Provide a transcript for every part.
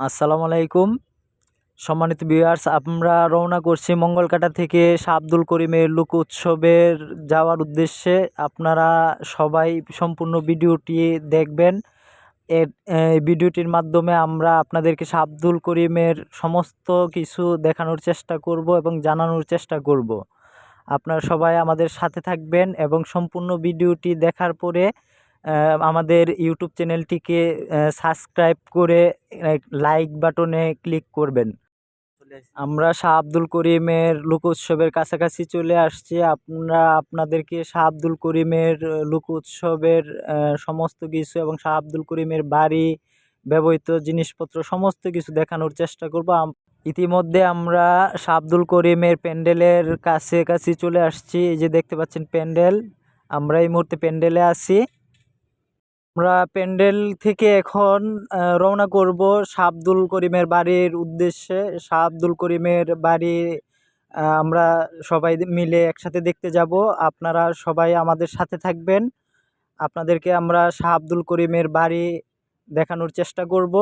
আসসালামু আলাইকুম। সম্মানিত ভিউয়ার্স আমরা রওনা করছি মঙ্গলকাটা থেকে শাহ আব্দুল করিমের লোক উৎসবের যাওয়ার উদ্দেশ্যে। আপনারা সবাই সম্পূর্ণ ভিডিওটি দেখবেন। এর ভিডিওটির মাধ্যমে আমরা আপনাদেরকে শাহ আব্দুল করিমের সমস্ত কিছু দেখানোর চেষ্টা করব এবং জানানোর চেষ্টা করব। আপনারা সবাই আমাদের সাথে থাকবেন এবং সম্পূর্ণ ভিডিওটি দেখার পরে আমাদের ইউটিউব চ্যানেলটিকে সাবস্ক্রাইব করে লাইক বাটনে ক্লিক করবেন। আমরা শাহ আব্দুল করিমের লোক উৎসবের কাছাকাছি চলে আসছি। আপনারা আপনাদেরকে শাহ আব্দুল করিমের লোক উৎসবের সমস্ত কিছু এবং শাহ আব্দুল করিমের বাড়ি ব্যবহৃত জিনিসপত্র সমস্ত কিছু দেখানোর চেষ্টা করব। ইতিমধ্যে আমরা শাহ আব্দুল করিমের প্যান্ডেলের কাছে কাছে চলে আসছি। এই যে দেখতে পাচ্ছেন প্যান্ডেল আমরা এই মুহূর্তে প্যান্ডেলে আছি। আমরা প্যান্ডেল থেকে এখন রওনা করব শাহ আব্দুল করিমের বাড়ির উদ্দেশ্যে। শাহ আব্দুল করিমের বাড়ি আমরা সবাই মিলে একসাথে দেখতে যাব। আপনারা সবাই আমাদের সাথে থাকবেন। আপনাদেরকে আমরা শাহ আব্দুল করিমের বাড়ি দেখানোর চেষ্টা করব।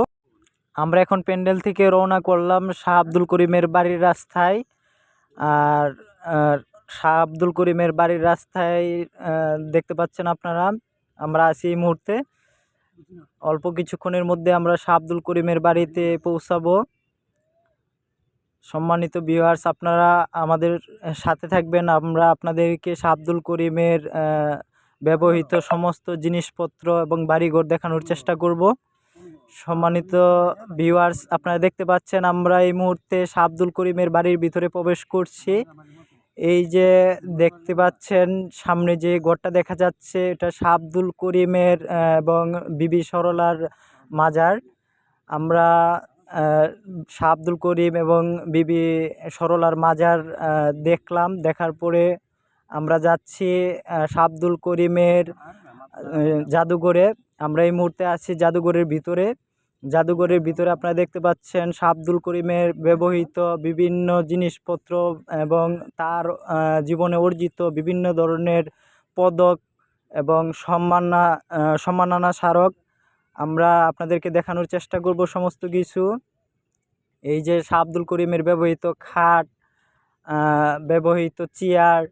আমরা এখন প্যান্ডেল থেকে রওনা করলাম শাহ আব্দুল করিমের বাড়ির রাস্তায়। আর শাহ আব্দুল করিমের বাড়ির রাস্তায় দেখতে পাচ্ছেন আপনারা। আমরা আছি এই মুহূর্তে। অল্প কিছুক্ষণের মধ্যে আমরা শাহ আব্দুল করিমের বাড়িতে পৌঁছাবো। সম্মানিত ভিউয়ার্স আপনারা আমাদের সাথে থাকবেন। আমরা আপনাদেরকে শাহ আব্দুল করিমের ব্যবহৃত সমস্ত জিনিসপত্র এবং বাড়িঘর দেখানোর চেষ্টা করব। সম্মানিত ভিউয়ার্স আপনারা দেখতে পাচ্ছেন আমরা এই মুহূর্তে শাহ আব্দুল করিমের বাড়ির ভিতরে প্রবেশ করছি। এই যে দেখতে পাচ্ছেন, সামনে যে ঘরটা দেখা যাচ্ছে, এটা শাহ করিমের এবং বিবি সরলার মাজার। আমরা শাহ আব্দুল করিম এবং বিবি সরলার মাজার দেখলাম। দেখার পরে আমরা যাচ্ছি শাহ আব্দুল করিমের জাদুঘরে। আমরা এই মুহূর্তে আছি জাদুঘরের ভিতরে। জাদুঘরের ভিতরে আপনারা দেখতে পাচ্ছেন শাহ আব্দুল করিমের ব্যবহৃত বিভিন্ন জিনিসপত্র এবং তার জীবনে অর্জিত বিভিন্ন ধরনের পদক এবং সম্মাননা সম্মাননা স্মারক। আমরা আপনাদেরকে দেখানোর চেষ্টা করব সমস্ত কিছু। এই যে শাহ আব্দুল করিমের ব্যবহৃত খাট ব্যবহৃত চেয়ার,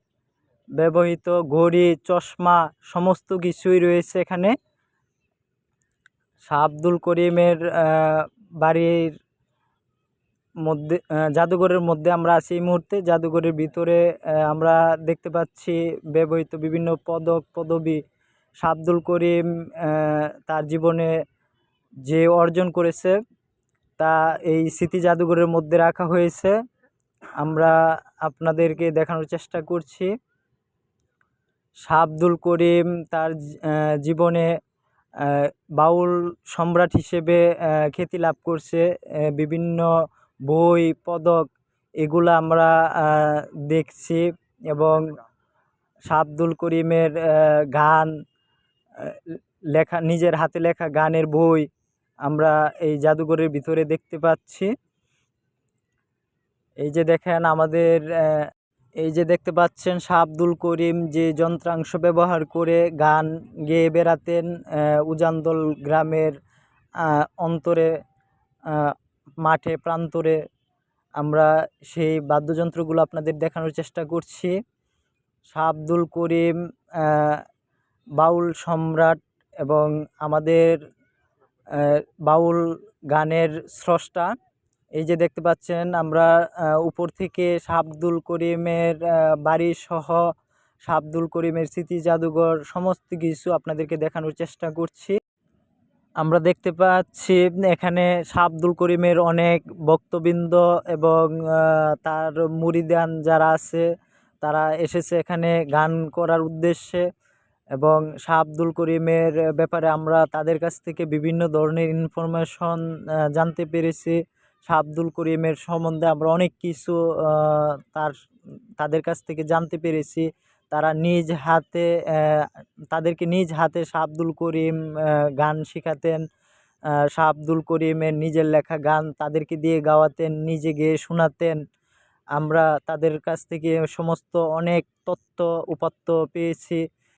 ব্যবহৃত ঘড়ি, চশমা, সমস্ত কিছুই রয়েছে এখানে। শাহ আব্দুল করিমের বাড়ির মধ্যে জাদুঘরের মধ্যে আমরা আছি এই মুহূর্তে। জাদুঘরের ভিতরে আমরা দেখতে পাচ্ছি ব্যবহৃত বিভিন্ন পদক, পদবি। শাহ আব্দুল করিম তার জীবনে যে অর্জন করেছে, তা এই স্মৃতি জাদুঘরের মধ্যে রাখা হয়েছে। আমরা আপনাদেরকে দেখানোর চেষ্টা করছি। শাহ আব্দুল করিম তার জীবনে বাউল সম্রাট হিসেবে খ্যাতি লাভ করছে বিভিন্ন বই, পদক এগুলো আমরা দেখছি এবং শাহ আব্দুল করিমের গান লেখা, নিজের হাতে লেখা গানের বই আমরা এই জাদুঘরের ভিতরে দেখতে পাচ্ছি। এই যে দেখেন আমাদের এই যে দেখতে পাচ্ছেন শাহ আব্দুল করিম যে যন্ত্রাংশ ব্যবহার করে গান গেয়ে বেড়াতেন উজানদল গ্রামের অন্তরে মাঠে, প্রান্তরে। আমরা সেই বাদ্যযন্ত্রগুলো আপনাদের দেখানোর চেষ্টা করছি। শাহ আব্দুল করিম বাউল সম্রাট এবং আমাদের বাউল গানের স্রষ্টা। এই যে দেখতে পাচ্ছেন আমরা উপর থেকে শাহ আব্দুল করিমের আহ, বাড়ি সহ শাহ করিমের স্মৃতি জাদুঘর সমস্ত কিছু আপনাদেরকে দেখানোর চেষ্টা করছি। আমরা দেখতে পাচ্ছি এখানে শাহ আব্দুল করিমের অনেক ভক্তবৃন্দ এবং তার মুরিদান যারা আছে তারা এসেছে এখানে গান করার উদ্দেশ্যে এবং শাহ আব্দুল করিমের ব্যাপারে আমরা তাদের কাছ থেকে বিভিন্ন ধরনের ইনফরমেশন জানতে পেরেছি। শাহ আব্দুল করিমের সম্বন্ধে আমরা অনেক কিছু তার, তাদের কাছ থেকে জানতে পেরেছি। তারা নিজ হাতে তাদেরকে নিজ হাতে শাহ আব্দুল করিম গান শেখাতেন। শাহ আব্দুল করিমের নিজের লেখা গান তাদেরকে দিয়ে গাওয়াতেন, নিজে গেয়ে শোনাতেন। আমরা তাদের কাছ থেকে সমস্ত অনেক তথ্য, উপাত্ত পেয়েছি।